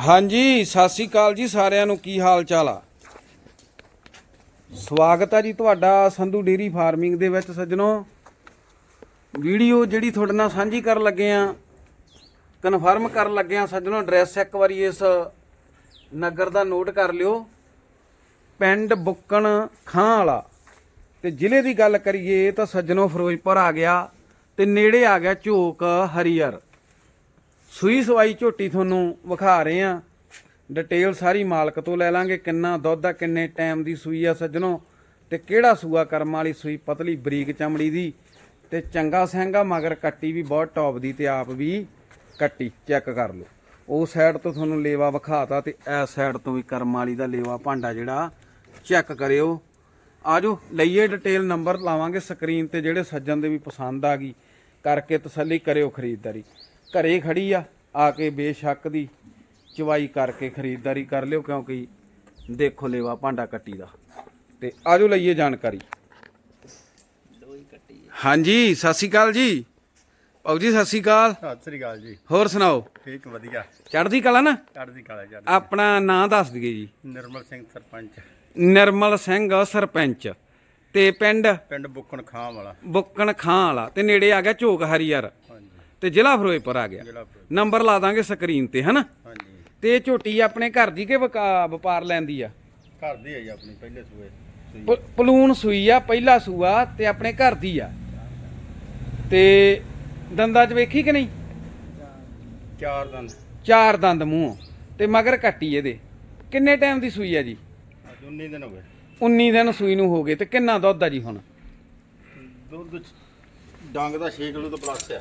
ਹਾਂਜੀ, ਸਤਿ ਸ੍ਰੀ ਅਕਾਲ ਜੀ ਸਾਰਿਆਂ ਨੂੰ, ਕੀ ਹਾਲ ਚਾਲ ਆ? ਸਵਾਗਤ ਆ ਜੀ ਤੁਹਾਡਾ ਸੰਧੂ ਡੇਰੀ ਫਾਰਮਿੰਗ ਦੇ ਵਿੱਚ ਸੱਜਣੋ। ਵੀਡੀਓ ਜਿਹੜੀ ਤੁਹਾਡੇ ਨਾਲ ਸਾਂਝੀ ਕਰਨ ਲੱਗੇ ਆ, ਕਨਫਰਮ ਕਰਨ ਲੱਗੇ ਆ ਸੱਜਣੋ, ਐਡਰੈਸ ਇੱਕ ਵਾਰੀ ਇਸ ਨਗਰ ਦਾ ਨੋਟ ਕਰ ਲਿਓ। ਪਿੰਡ ਬੁੱਕਣ ਖਾਂ ਵਾਲਾ। ਤੇ ਜ਼ਿਲ੍ਹੇ ਦੀ ਗੱਲ ਕਰੀਏ ਤਾਂ ਸੱਜਣੋ ਫਿਰੋਜ਼ਪੁਰ ਆ ਗਿਆ ਤੇ ਨੇੜੇ ਆ ਗਿਆ ਝੋਕ ਹਰੀਅਰ। ਸੂਈ ਸਵਾਈ ਝੋਟੀ ਤੁਹਾਨੂੰ ਵਿਖਾ ਰਹੇ ਆ ਡਿਟੇਲ ਸਾਰੀ ਮਾਲਕ ਤੋਂ ਲੈ ਲਾਂਗੇ। ਕਿੰਨਾ ਦੁੱਧ ਆ, ਕਿੰਨੇ ਟਾਈਮ ਦੀ ਸੂਈ ਆ ਸੱਜਣੋ। ਤੇ ਕਿਹੜਾ ਸੂਆ ਕਰਮ ਵਾਲੀ ਸੂਈ, ਪਤਲੀ ਬਰੀਕ ਚਮੜੀ ਦੀ। ਤੇ ਚੰਗਾ ਸਹਿੰਗਾ, ਮਗਰ ਕੱਟੀ ਵੀ ਬਹੁਤ ਟੌਪ ਦੀ ਤੇ ਆਪ ਵੀ ਕੱਟੀ। ਚੈੱਕ ਕਰ ਲਓ। ਉਹ ਸਾਈਡ ਤੋਂ ਤੁਹਾਨੂੰ ਲੇਵਾ ਵਿਖਾਤਾ ਤੇ ਇਸ ਸਾਈਡ ਤੋਂ ਵੀ ਕਰਮ ਵਾਲੀ ਦਾ ਲੇਵਾ ਭਾਂਡਾ ਜਿਹੜਾ, ਚੈੱਕ ਕਰਿਓ। ਆਜੋ, ਲਈਏ ਡਿਟੇਲ, ਨੰਬਰ ਲਾਵਾਂਗੇ ਸਕਰੀਨ ਤੇ ਜਿਹੜੇ ਸੱਜਣ ਦੇ ਵੀ ਪਸੰਦ ਆ ਗਈ। ਕਰਕੇ ਤਸੱਲੀ ਕਰਿਓ ਖਰੀਦਦਾਰੀ। ਘਰੇ ਖੜੀ ਆ ਆ ਕੇ ਬੇਸ਼ੱਕ ਦੀ ਚਵਾਈ ਕਰਕੇ ਖਰੀਦਦਾਰੀ ਕਰ ਲਿਓ ਕਿਉਂਕਿ ਦੇਖੋ ਲੇਵਾ ਭਾਂਡਾ ਕੱਟੀ ਦਾ। ਤੇ ਆਜੋ ਲਈਏ ਜਾਣਕਾਰੀ। ਹਾਂਜੀ ਸਤਿ ਸ਼੍ਰੀ ਅਕਾਲ ਜੀ। ਪਾਉ ਜੀ ਸਤਿ ਸ਼੍ਰੀ ਅਕਾਲ। ਸਤਿ ਸ੍ਰੀ ਅਕਾਲ ਜੀ। ਹੋਰ ਸੁਣਾਓ? ਠੀਕ ਵਧੀਆ। ਚੜ੍ਹਦੀ ਕਲਾ ਨਾ? ਚੜ੍ਹਦੀ ਕਲਾ ਜੀ ਆਪਣਾ ਨਾਂ ਦੱਸ ਦਈਏ ਜੀ। ਨਿਰਮਲ ਸਿੰਘ ਸਰਪੰਚ। ਨਿਰਮਲ ਸਿੰਘ ਸਰਪੰਚ। ਤੇ ਪਿੰਡ? ਪਿੰਡ ਬੁੱਕਣ ਖਾਂ ਵਾਲਾ। ਬੁੱਕਣ ਖਾਂ ਵਾਲਾ। ਤੇ ਨੇੜੇ ਆ ਗਿਆ ਝੋਕ ਹਰੀਅਰ। ਤੇ ਜ਼ਿਲ੍ਹਾ ਫਿਰੋਜ਼ਪੁਰ ਆ ਗਿਆ। ਨੰਬਰ ਲਾ ਦਾਂਗੇ ਸਕਰੀਨ ਤੇ ਹਨਾ? ਹਾਂਜੀ। ਤੇ ਇਹ ਝੋਟੀ ਆਪਣੇ ਘਰ ਦੀ ਕਿ ਵਕਾ- ਵਪਾਰ ਲੈਂਦੀ ਆ? ਘਰ ਦੀ ਹੈ ਜੀ ਆਪਣੀ ਪਹਿਲੇ ਸੂਏ ਸੂਈ। ਪ- ਪਲੂਣ ਸੂਈ ਆ ਪਹਿਲਾ ਸੂਆ ਤੇ ਆਪਣੇ ਘਰ ਦੀ ਆ। ਤੇ ਦੰਦਾਂ 'ਚ ਵੇਖੀ ਕਿ ਨਹੀਂ? ਚਾਰ ਦੰਦ। ਚਾਰ ਦੰਦ ਮੂੰਹ। ਤੇ ਮਗਰ ਕੱਟੀ ਇਹਦੇ। ਕਿੰਨੇ ਟਾਈਮ ਦੀ ਸੂਈ ਆ ਜੀ? ਅੱਜ 19 ਦਿਨ ਹੋ ਗਏ। 19 ਦਿਨ ਸੂਈ ਨੂੰ ਹੋ ਗਏ ਤੇ ਕਿੰਨਾ ਦੁੱਧ ਆ ਜੀ ਹੁਣ? ਦੁੱਧ ਚ ਡੰਗ ਦਾ 6 ਕਿਲੋ ਤੋਂ ਪਲੱਸ ਆ।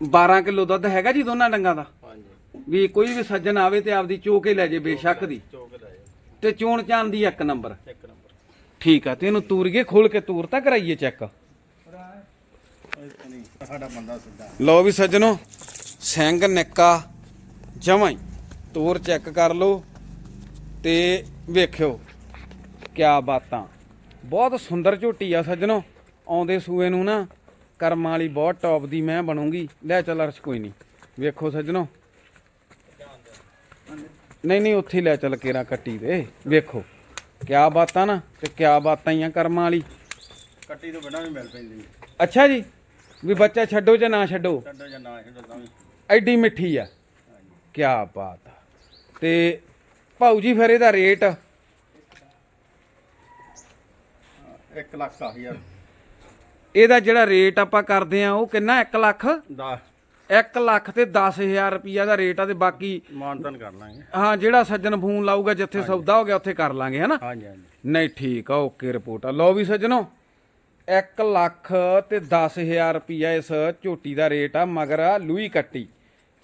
12 ਕਿਲੋ ਦੁੱਧ ਹੈਗਾ ਜੀ ਦੋਨਾਂ ਡੰਗਾਂ ਦਾ? ਹਾਂਜੀ। ਵੀ ਕੋਈ ਵੀ ਸੱਜਣ ਆਵੇ ਤੇ ਆਪਦੀ ਚੋ ਕੇ ਲੈ ਜੇ ਬੇਸ਼ੱਕ ਦੀ। ਚੋਕ ਲੈ ਤੇ ਚੋਣ ਚਾਨ ਦੀ ਇੱਕ ਨੰਬਰ। ਇੱਕ ਨੰਬਰ। ਠੀਕ ਆ ਤੇ ਇਹਨੂੰ ਤੂਰੀਏ ਖੋਲ ਕੇ ਤੂਰ ਤਾਂ ਕਰਾਈਏ ਚੈੱਕ। ਨਹੀਂ ਸਾਡਾ ਬੰਦਾ ਸਿੱਧਾ ਲਓ ਵੀ ਸੱਜਣੋ ਸਿੰਘ ਨਿੱਕਾ ਜਮਾਂ ਹੀ। ਤੋਰ ਚੈੱਕ ਕਰ ਲਓ ਤੇ ਵੇਖਿਓ ਕਿਆ ਬਾਤਾਂ। ਬਹੁਤ ਸੁੰਦਰ ਝੋਟੀ ਆ ਸੱਜਣੋ ਆਉਂਦੇ ਸੂਏ ਨੂੰ ਨਾ। ਕਰਮਾਂ ਵਾਲੀ ਬਹੁਤ ਟੌਪ ਦੀ ਮੈਂ ਬਣੂੰਗੀ। ਲੈ ਚੱਲ ਅਰਸ਼ ਕੋਈ ਨਹੀਂ ਵੇਖੋ ਸੱਜਣੋ। ਨਹੀਂ ਨਹੀਂ ਉੱਥੇ ਲੈ ਚੱਲ ਕੇਰਾ ਕੱਟੀ ਦੇ ਵੇਖੋ ਕਿਆ ਬਾਤਾਂ ਨਾ ਤੇ ਕਿਆ ਬਾਤਾਂ ਹੀ ਆ ਕਰਮਾਂ ਵਾਲੀ। ਕੱਟੀ ਤੋਂ ਬਿਨਾਂ ਵੀ ਮਿਲ ਪੈਂਦੀ ਅੱਛਾ ਜੀ ਵੀ ਬੱਚਾ ਛੱਡੋ ਜਾਂ ਨਾ ਛੱਡੋ? ਛੱਡੋ ਜਾਂ ਨਾ ਛੱਡੋ ਤਾਂ ਵੀ। ਐਡੀ ਮਿੱਠੀ ਆ। ਕਿਆ ਬਾਤ ਆ। ਤੇ ਭਾਊ ਜੀ ਫਿਰ ਇਹਦਾ ਰੇਟ? 1 ਲੱਖ ਦਸ ਹਜ਼ਾਰ। ਇਹਦਾ ਜਿਹੜਾ ਰੇਟ ਆਪਾਂ ਕਰਦੇ ਆ ਉਹ ਕਿੰਨਾ? 1 ਲੱਖ? 10 1 ਲੱਖ ਤੇ 10000 ਰੁਪਈਆ ਦਾ ਰੇਟ ਆ ਤੇ ਬਾਕੀ ਮਾਨਤਨ ਕਰ ਲਾਂਗੇ। ਹਾਂ ਜਿਹੜਾ ਸੱਜਣ ਫੋਨ ਲਾਊਗਾ ਜਿੱਥੇ ਸੌਦਾ ਹੋ ਗਿਆ ਉੱਥੇ ਕਰ ਲਾਂਗੇ ਹਨਾ? ਹਾਂਜੀ ਹਾਂਜੀ। ਨਹੀਂ ਠੀਕ ਆ ਓਕੇ ਰਿਪੋਰਟ ਆ। ਲਓ ਵੀ ਸੱਜਣੋ 1 ਲੱਖ ਤੇ 10000 ਰੁਪਈਆ ਇਸ ਝੋਟੀ ਦਾ ਰੇਟ ਆ ਮਗਰ ਆ ਲੂਈ ਕੱਟੀ।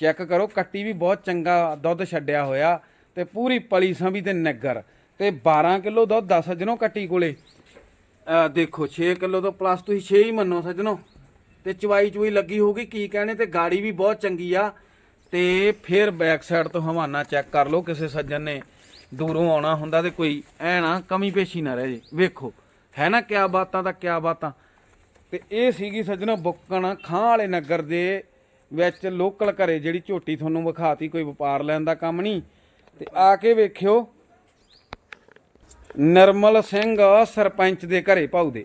ਚੈੱਕ ਕਰੋ ਕੱਟੀ ਵੀ ਬਹੁਤ ਚੰਗਾ ਦੁੱਧ ਛੱਡਿਆ ਹੋਇਆ ਤੇ ਪੂਰੀ ਪਲੀ ਸੰਭੀ ਤੇ ਨਗਰ। ਤੇ 12 ਕਿਲੋ ਦੁੱਧ ਆ ਸੱਜਣੋ ਕੱਟੀ ਕੋਲੇ। ਦੇਖੋ 6 ਕਿਲੋ ਤੋਂ ਪਲੱਸ ਤੁਸੀਂ 6 ਹੀ ਮੰਨੋ ਸੱਜਣੋ। ਤੇ ਚਵਾਈ ਚੁਈ ਲੱਗੀ ਹੋਊਗੀ, ਕੀ ਕਹਿਣੇ? ਤੇ ਗਾੜੀ ਵੀ ਬਹੁਤ ਚੰਗੀ ਆ। ਤੇ ਫਿਰ ਬੈਕ ਸਾਈਡ ਤੋਂ ਹਵਾਨਾ ਚੈੱਕ ਕਰ ਲਓ, ਕਿਸੇ ਸੱਜਣ ਨੇ ਦੂਰੋਂ ਆਉਣਾ ਹੁੰਦਾ ਤੇ ਕੋਈ ਐ ਨਾ, ਕਮੀ ਪੇਸ਼ੀ ਨਾ ਰਹਿ ਜੇ। ਵੇਖੋ, ਹੈ ਨਾ ਕਿਆ ਬਾਤਾਂ ਦਾ ਕਿਆ ਬਾਤਾਂ। ਤੇ ਇਹ ਸੀਗੀ ਸੱਜਣੋ ਬੁੱਕਣ ਖਾਂ ਵਾਲੇ ਨਗਰ ਦੇ ਵਿੱਚ ਲੋਕਲ ਘਰੇ ਜਿਹੜੀ ਝੋਟੀ ਤੁਹਾਨੂੰ ਵਿਖਾਤੀ, ਕੋਈ ਵਪਾਰ ਲੈਣ ਦਾ ਕੰਮ ਨਹੀਂ। ਤੇ ਆ ਕੇ ਵੇਖਿਓ ਨਿਰਮਲ ਸਿੰਘ ਸਰਪੰਚ ਦੇ ਘਰੇ ਭਾਉ ਦੇ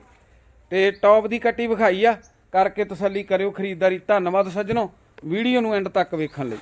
ਤੇ ਟੌਪ ਦੀ ਕੱਟੀ ਵਿਖਾਈ ਆ, ਕਰਕੇ ਤਸੱਲੀ ਕਰਿਓ ਖਰੀਦਦਾਰੀ। ਧੰਨਵਾਦ ਸੱਜਣੋ, ਵੀਡੀਓ ਨੂੰ ਐਂਡ ਤੱਕ ਵੇਖਣ ਲਈ।